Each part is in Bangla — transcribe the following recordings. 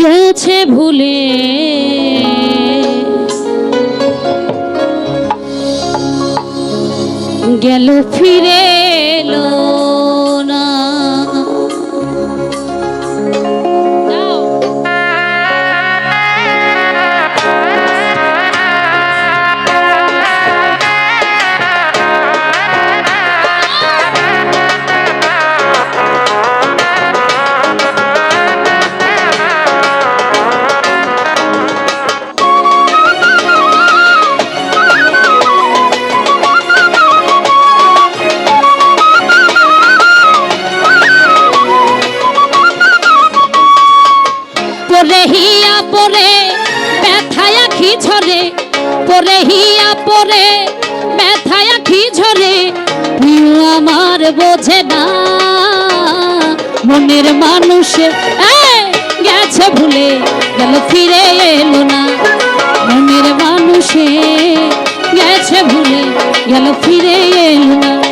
গেছে ভুলে। গেল ফিরে পরে ব্যথায় আঁখি ঝরে আমার বোঝে না। মনের মানুষে গেছে ভুলে, গেল, ফিরে এলো না। মনের মানুষে, গেছে ভুলে, গেল, ফিরে এলো না।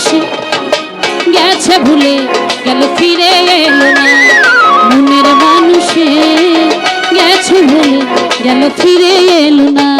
মানুষে গেছে ভুলে, গেল, ফিরে এলো না। মনের মানুষে গেছে ভুলে, গেল, ফিরে এলো না।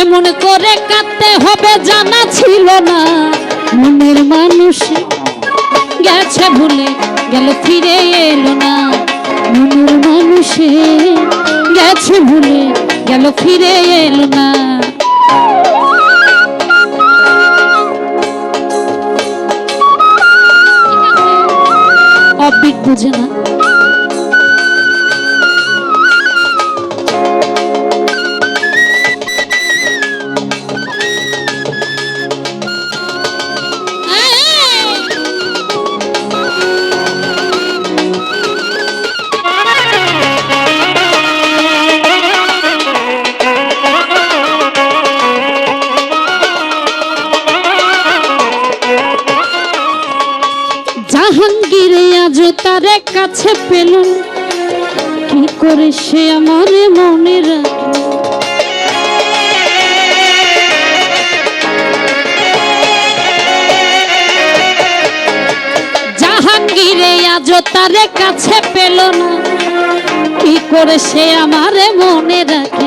এমন করে কাঁদতে হবে, জানা ছিল না। মনের মানুষ গেছে ভুলে, গেল ফিরে এলো না। মনের মানুষে গেছে ভুলে, গেল ফিরে এলো না। অবিক বুঝে না। কাছে পেল কি করে সে আমার মনে রাখে জাহাঙ্গীরে আজ তারে কাছে পেল না। কি করে সে আমার মনে রাখে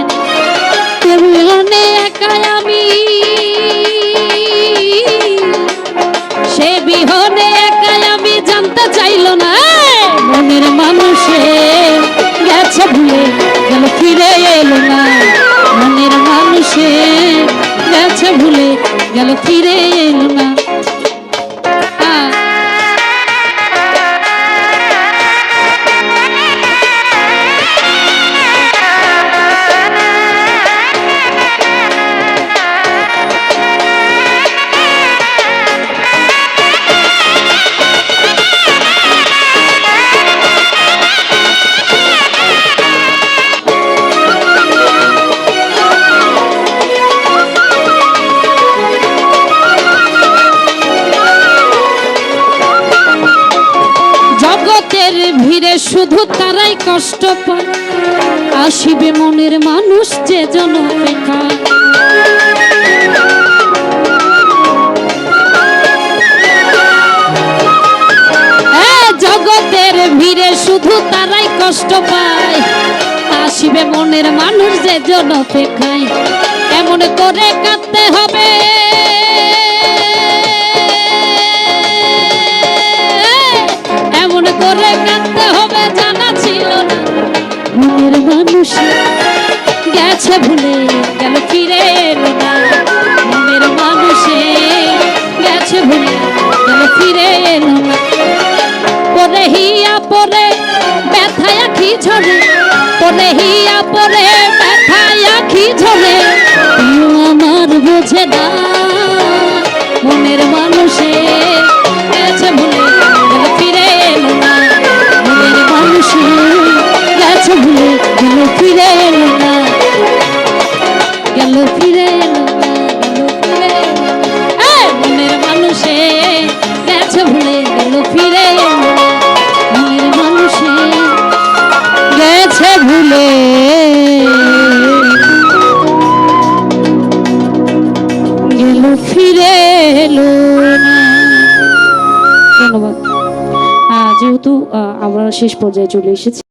গেল ফিরে এলো ভিড়ে শুধু তারাই কষ্ট পায়। আসিবে মনের মানুষ যে জন জগতের ভিড়ে শুধু তারাই কষ্ট পায়। আসিবে মনের মানুষ যে জন অপেক্ষায়। এমন করে কাঁদতে হবে। এমন করে মনের মানুষ। গেছে ভুলে গেল ফিরে এলো না মনের গেছে ভুলে গেল ফিরে এলো না পরে হিয়া পরে ব্যথায় আখি ঝরে। পরে হিয়া পরে ব্যথায় আখি ঝরে। আমার বোঝে না। ফিরে। এলো ধন্যবাদ। যেহেতু আমরা শেষ পর্যায়ে চলে এসেছি।